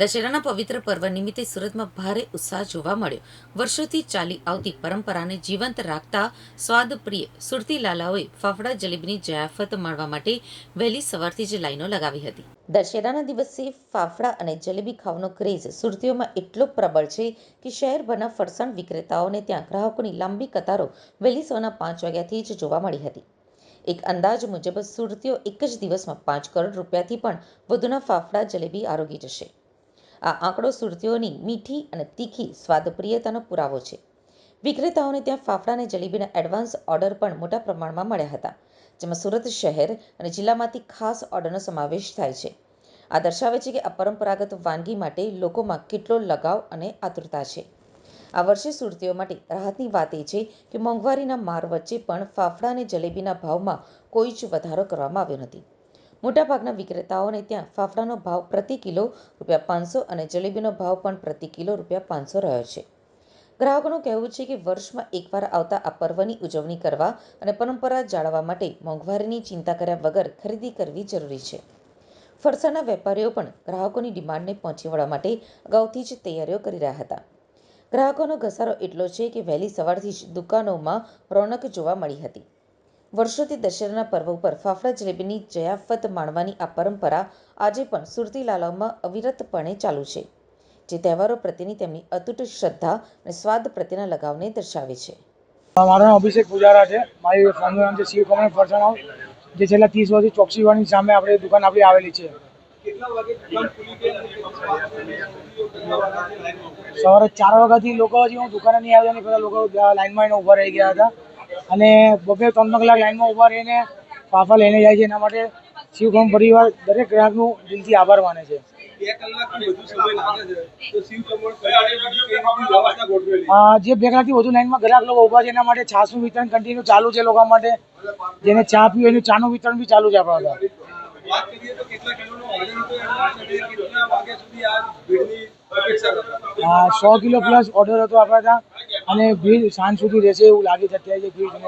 દશેરાના પવિત્ર પર્વ નિમિત્તે સુરતમાં ભારે ઉત્સાહ જોવા મળ્યો. વર્ષોથી ચાલી આવતી પરંપરાને જીવંત રાખતા સ્વાદપ્રિય સુરતી લાલાઓએ ફાફડા જલેબીની જયાફત માણવા માટે વહેલી સવારથી જ લાઈનો લગાવી હતી. દશેરાના દિવસે ફાફડા અને જલેબી ખાવાનો ક્રેઝ સુરતીઓમાં એટલો પ્રબળ છે કે શહેરભરના ફરસાણ વિક્રેતાઓને ત્યાં ગ્રાહકોની લાંબી કતારો વહેલી સવારના પાંચ વાગ્યાથી જ જોવા મળી હતી. એક અંદાજ મુજબ સુરતીઓ એક જ દિવસમાં પાંચ કરોડ રૂપિયાથી પણ વધુના ફાફડા જલેબી આરોગી જશે. આ આંકડો સુરતીઓની મીઠી અને તીખી સ્વાદપ્રિયતાનો પુરાવો છે. વિક્રેતાઓને ત્યાં ફાફડા અને જલેબીના એડવાન્સ ઓર્ડર પણ મોટા પ્રમાણમાં મળ્યા હતા, જેમાં સુરત શહેર અને જિલ્લામાંથી ખાસ ઓર્ડરનો સમાવેશ થાય છે. આ દર્શાવે છે કે આ પરંપરાગત વાનગી માટે લોકોમાં કેટલો લગાવ અને આતુરતા છે. આ વર્ષે સુરતીઓ માટે રાહતની વાત એ છે કે મોંઘવારીના માર વચ્ચે પણ ફાફડા અને જલેબીના ભાવમાં કોઈ જ વધારો કરવામાં આવ્યો નથી. મોટાભાગના વિક્રેતાઓને ત્યાં ફાફડાનો ભાવ પ્રતિ કિલો રૂપિયા પાંચસો અને જલેબીનો ભાવ પણ પ્રતિ કિલો રૂપિયા પાંચસો રહ્યો છે. ગ્રાહકોનું કહેવું છે કે વર્ષમાં એકવાર આવતા આ પર્વની ઉજવણી કરવા અને પરંપરા જાળવવા માટે મોંઘવારીની ચિંતા કર્યા વગર ખરીદી કરવી જરૂરી છે. ફરસાના વેપારીઓ પણ ગ્રાહકોની ડિમાન્ડને પહોંચી વળવા માટે અગાઉથી જ તૈયારીઓ કરી રહ્યા હતા. ગ્રાહકોનો ઘસારો એટલો છે કે વહેલી સવારથી જ દુકાનોમાં રોનક જોવા મળી હતી. વર્ષોથી દશેરાના પર્વ ઉપર ફાફડા જલેબીની જયાફત માણવાની આ પરંપરા આજે પણ સુરતી લાલાઓમાં અવિરતપણે ચાલુ છે. જે તહેવારો પ્રત્યેની તેમની અતૂટ શ્રદ્ધા અને સ્વાદ પ્રત્યેના લગાવને દર્શાવે છે. મારું નામ અભિષેક પૂજારા છે. મારી ફોર્મનું નામ છે શિવ કમળ ફરસાણ, જે છેલ્લા ત્રીસ વર્ષથી ચોકસીવાની સામે આપણે દુકાન આપણી આવેલી છે. સવારે ચાર વાગ્યાથી લોકો હજી હું દુકાને નહીં આવ્યા ને પેલા લોકો લાઈનમાં ઊભા રહી ગયા હતા. અને બબે ત્રણ કલાક લાઈનમાં ઊભા રહીને ફાફા લઈને જાય છે. એના માટે શિવકમ પરિવાર દરેક ગ્રાહકનું દિલથી આભાર માને છે. જે બે કલાકથી વધુ લાઈનમાં ગ્રાહક લોકો ઊભા છે એના માટે છાસનું વિતરણ કન્ટિન્યુ ચાલુ છે લોકો માટે. જેને ચા પીવું એનું ચાનું વિતરણ બી ચાલુ છે આપણા કરતા? સો કિલો પ્લસ ઓર્ડર હતો આપણા ત્યાં. અને ભીડ સાંજ સુધી રહેશે એવું લાગે છે અત્યારે જે ભીડ